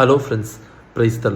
Hello friends praise the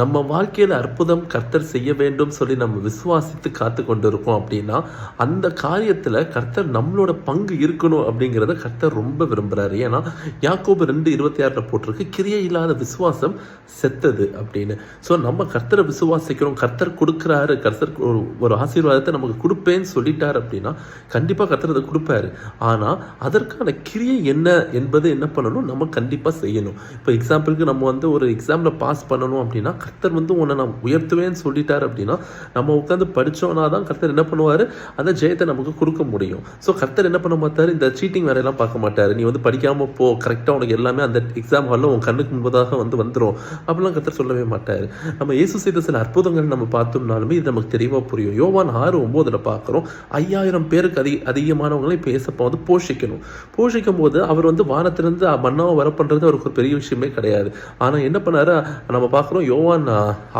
நம்ம வாழ்க்கையில் அற்புதம் கர்த்தர் செய்ய வேண்டும் சொல்லி நம்ம விசுவாசித்து காத்து கொண்டு இருக்கோம் அப்படின்னா அந்த காரியத்தில் கர்த்தர் நம்மளோட பங்கு இருக்கணும் அப்படிங்கிறத கர்த்தர் ரொம்ப விரும்புகிறாரு ஏன்னா யாக்கோபு ரெண்டு இருபத்தி ஆறில் போட்டிருக்கு கிரியை இல்லாத விசுவாசம் செத்தது அப்படின்னு. ஸோ நம்ம கர்த்தரை விசுவாசிக்கிறோம் கர்த்தர் கொடுக்குறாரு கர்த்தர் ஒரு ஒரு ஆசீர்வாதத்தை நமக்கு கொடுப்பேன்னு சொல்லிட்டார் அப்படின்னா கண்டிப்பாக கர்த்தர் அதை கொடுப்பாரு. ஆனால் அதற்கான கிரியை என்ன என்பது என்ன பண்ணணும் நம்ம கண்டிப்பாக செய்யணும். இப்போ எக்ஸாம்பிளுக்கு நம்ம வந்து ஒரு எக்ஸாமில் பாஸ் பண்ணணும் அப்படின்னா கர்த்தர் வந்து உன்னை நான் உயர்த்துவேன்னு சொல்லிட்டார் அப்படின்னா நம்ம உட்காந்து படித்தோன்னா தான் கர்த்தர் என்ன பண்ணுவார்? அந்த ஜெயத்தை நமக்கு கொடுக்க முடியும். ஸோ கர்த்தர் என்ன பண்ண மாட்டார்? இந்த சீட்டிங் வேலையெல்லாம் பார்க்க மாட்டார். நீ வந்து படிக்காமல் போ. கரெக்டாக உனக்கு எல்லாமே அந்த எக்ஸாம் ஹாலில் உன் கண்ணுக்கு முன்பதாக வந்து வந்துடும் அப்படிலாம் கர்த்தர் சொல்லவே மாட்டார். நம்ம இயேசு செய்த சில அற்புதங்கள் நம்ம பார்த்தோம்னாலுமே இது நமக்கு தெளிவாக புரியும். யோவான் ஆறு ஒம்போதில் பார்க்குறோம். ஐயாயிரம் பேருக்கு அதிக அதிகமானவங்களை இப்போ ஏசப்பா வந்து போஷிக்கணும். போஷிக்கும் போது அவர் வந்து வானத்திலிருந்து மண்ணாவை வர பண்ணுறது அவருக்கு ஒரு பெரிய விஷயமே கிடையாது. ஆனால் என்ன பண்ணார்? நம்ம பார்க்குறோம் யோவான்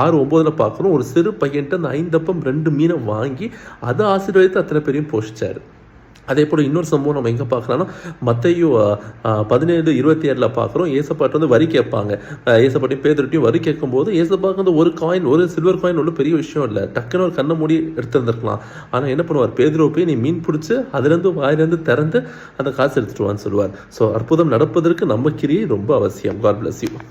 ஆறு ஒம்போதில் பார்க்குறோம் ஒரு சிறு பையன்ட்டு அந்த ஐந்தப்பம் ரெண்டு மீனை வாங்கி அதை ஆசீர்வதித்து அத்தனை பேரையும் போஷிச்சாரு. அதே போல் இன்னொரு சம்பவம் நம்ம எங்கே பார்க்கலாம்னா மத்தையும் பதினேழு இருபத்தி ஏழில் பார்க்குறோம். ஏசப்பாட்டு வந்து வரி கேட்பாங்க. ஏசப்பாட்டையும் பேதர்ட்டையும் வரி கேட்கும்போது ஏசப்பாக்கு வந்து ஒரு காயின் ஒரு சில்வர் காயின் ஒன்றும் பெரிய விஷயம் இல்லை. டக்குன்னு ஒரு கண்ணை மூடி எடுத்துருந்துருக்கலாம். ஆனால் என்ன பண்ணுவார்? பேதரோ போய் நீ மீன் பிடிச்சி அதுலேருந்து வாயிலேருந்து திறந்து அந்த காசு எடுத்துட்டு வான்னு சொல்லுவார். ஸோ அற்புதம் நடப்பதற்கு நம்ம கிரியை ரொம்ப அவசியம். God bless you